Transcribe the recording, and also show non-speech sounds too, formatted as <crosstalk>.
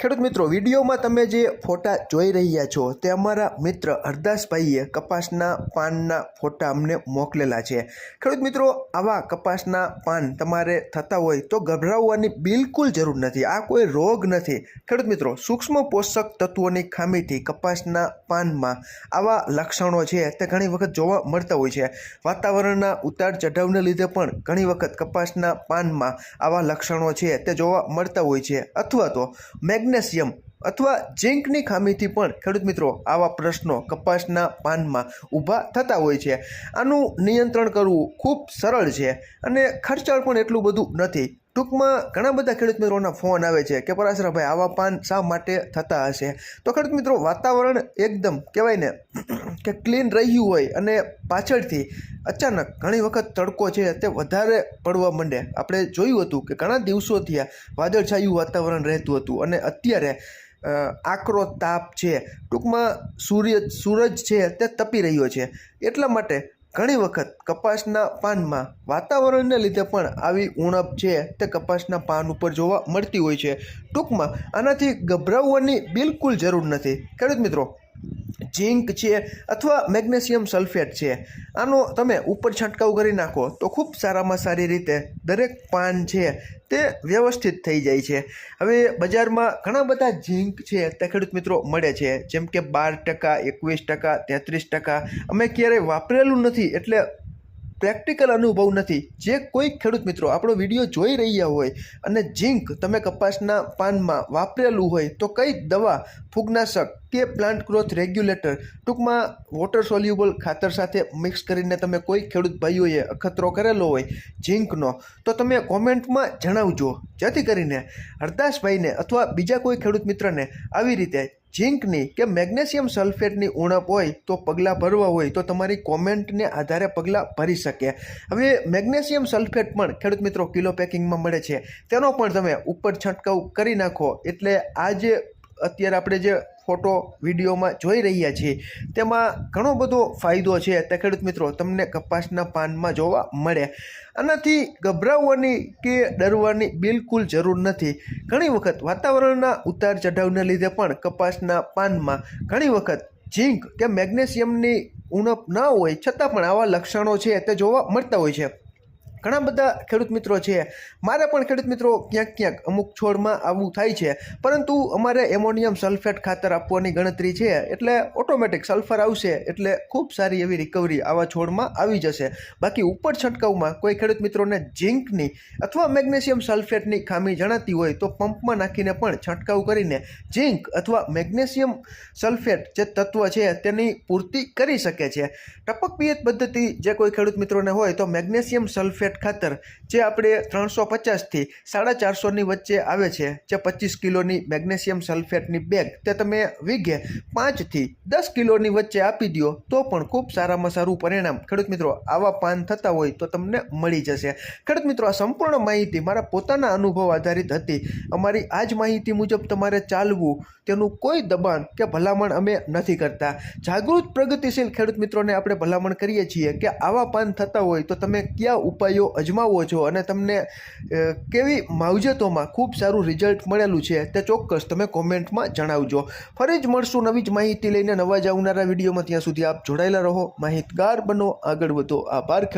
ખેડૂત મિત્રો, વિડીયોમાં તમે જે ફોટા જોઈ રહ્યા છો, તે અમારા મિત્ર હરદાસભાઈએ કપાસના પાનના ફોટા અમને મોકલેલા છે. ખેડૂત મિત્રો, આવા કપાસના પાન તમારે થતા હોય તો ગભરાવવાની બિલકુલ જરૂર નથી. આ કોઈ રોગ નથી. ખેડૂત મિત્રો, સૂક્ષ્મ પોષક તત્વોની ખામીથી કપાસના પાનમાં આવા લક્ષણો છે, તે ઘણી વખત જોવા મળતા હોય છે. વાતાવરણના ઉતાર ચઢાવને લીધે પણ ઘણી વખત કપાસના પાનમાં આવા લક્ષણો છે, તે જોવા મળતા હોય છે. અથવા તો મેગ્નેશિયમ અથવા ઝીંકની ખામીથી પણ ખેડૂત મિત્રો આવા પ્રશ્નો કપાસના પાનમાં ઊભા થતા હોય છે. આનું નિયંત્રણ કરવું ખૂબ સરળ છે અને ખર્ચાળ પણ એટલું બધું નથી. ટૂંકમાં ઘણા બધા ખેડૂત મિત્રોના ફોન આવે છે કે પરાશરાભાઈ, આવા પાન શા માટે થતા હશે? તો ખેડૂત મિત્રો, વાતાવરણ એકદમ કહેવાય ને <clears throat> કે ક્લીન રહ્યું હોય અને પાછળથી અચાનક ઘણી વખત તડકો છે તે વધારે પડવા માંડે. આપણે જોયું હતું કે ઘણા દિવસોથી વાદળછાયું વાતાવરણ રહેતું હતું અને અત્યારે આકરો તાપ છે. ટૂંકમાં સૂર્ય, સૂરજ છે તે તપી રહ્યો છે. એટલા માટે ઘણી વખત કપાસના પાનમાં વાતાવરણને લીધે પણ આવી ઉણપ છે તે કપાસના પાન ઉપર જોવા મળતી હોય છે. ટૂંકમાં આનાથી ગભરાવવાની બિલકુલ જરૂર નથી. ખેડૂત મિત્રો ઝીંક છે અથવા મેગ્નેશિયમ સલ્ફેટ છે. આનો તમે ઉપર છંટકાવ કરી નાખો તો ખૂબ સારામાં સારી રીતે દરેક પાન છે તે વ્યવસ્થિત થઈ જાય છે. હવે બજારમાં ઘણા બધા ઝીંક છે તે ખેડૂત મિત્રો મળે છે. જેમ કે બાર ટકા, એકવીસ ટકા, તેત્રીસ ટકા. અમે ક્યારેય વાપરેલું નથી એટલે પ્રેક્ટિકલ અનુભવ નથી. જે કોઈ ખેડૂત મિત્રો આપણો વીડિયો જોઈ રહ્યા હોય અને ઝીંક તમે કપાસના પાનમાં વાપરેલું હોય તો કઈ દવા, ફૂગનાશક કે પ્લાન્ટ ગ્રોથ રેગ્યુલેટર ટૂંકમાં વોટર સોલ્યુબલ ખાતર સાથે મિક્સ કરીને તમે કોઈ ખેડૂત ભાઈઓએ અખતરો કરેલો હોય ઝીંકનો, તો તમે કોમેન્ટમાં જણાવજો. જેથી કરીને હરદાસભાઈને અથવા બીજા કોઈ ખેડૂત મિત્રને આવી રીતે ઝીંકની કે મેગ્નેશિયમ સલ્ફેટની ઉણપ હોય તો પગલાં ભરવા હોય તો તમારી કોમેન્ટને આધારે પગલાં ભરી શકે. હવે મેગ્નેશિયમ સલ્ફેટ પણ ખેડૂત મિત્રો કિલો પેકિંગમાં મળે છે. તેનો પણ તમે ઉપર છંટકાવ કરી નાખો. એટલે આ જે અત્યારે આપણે જે ફોટો, વિડીયોમાં જોઈ રહ્યા છીએ તેમાં ઘણો બધો ફાયદો છે. તે ખેડૂત મિત્રો, તમને કપાસના પાનમાં જોવા મળે. આનાથી ગભરાવવાની કે ડરવાની બિલકુલ જરૂર નથી. ઘણી વખત વાતાવરણના ઉતાર ચઢાવને લીધે પણ કપાસના પાનમાં ઘણી વખત ઝીંક કે મેગ્નેશિયમની ઉણપ ન હોય, છતાં પણ આવા લક્ષણો છે તે જોવા મળતા હોય છે. ઘણા બધા ખેડૂત મિત્રો છે. મારે પણ ખેડૂત મિત્રો ક્યાંક ક્યાંક અમુક છોડમાં આવું થાય છે. પરંતુ અમારે એમોનિયમ સલ્ફેટ ખાતર આપવાની ગણતરી છે. એટલે ઓટોમેટિક સલ્ફર આવશે એટલે ખૂબ સારી એવી રિકવરી આવા છોડમાં આવી જશે. બાકી ઉપર છંટકાવમાં કોઈ ખેડૂત મિત્રોને ઝીંકની અથવા મેગ્નેશિયમ સલ્ફેટની ખામી જણાતી હોય તો પંપમાં નાખીને પણ છંટકાવ કરીને ઝીંક અથવા મેગ્નેશિયમ સલ્ફેટ જે તત્વ છે તેની પૂર્તિ કરી શકે છે. ટપક પિયત પદ્ધતિ જે કોઈ ખેડૂત મિત્રોને હોય તો મેગ્નેશિયમ સલ્ફેટ ખાતર, જે આપણે ત્રણસો પચાસથી સાડા ચારસોની વચ્ચે આવે છે, જે પચીસ કિલોની મેગ્નેશિયમ સલ્ફેટની બેગ, તે તમે વીઘે પાંચથી દસ કિલોની વચ્ચે આપી દો તો પણ ખૂબ સારામાં સારું પરિણામ. ખેડૂત મિત્રો, આવા પાન થતા હોય તો તમને મળી જશે. ખેડૂત મિત્રો, આ સંપૂર્ણ માહિતી મારા પોતાના અનુભવ આધારિત હતી. અમારી આ જ માહિતી મુજબ તમારે ચાલવું, તેનું કોઈ દબાણ કે ભલામણ અમે નથી કરતા. જાગૃત, પ્રગતિશીલ ખેડૂત મિત્રોને આપણે ભલામણ કરીએ છીએ કે આવા પાન થતા હોય તો તમે કયા ઉપાયો અજમાવો છો અને તમને કેવી માવજતોમાં ખૂબ સારું રિઝલ્ટ મળેલું છે તે ચોક્કસ તમે કોમેન્ટમાં જણાવજો. ફરી જ મળશું નવી જ માહિતી લઈને નવા જ આવનારા વિડીયોમાં. ત્યાં સુધી આપ જોડાયેલા રહો. માહિતગાર બનો, આગળ વધો. આભાર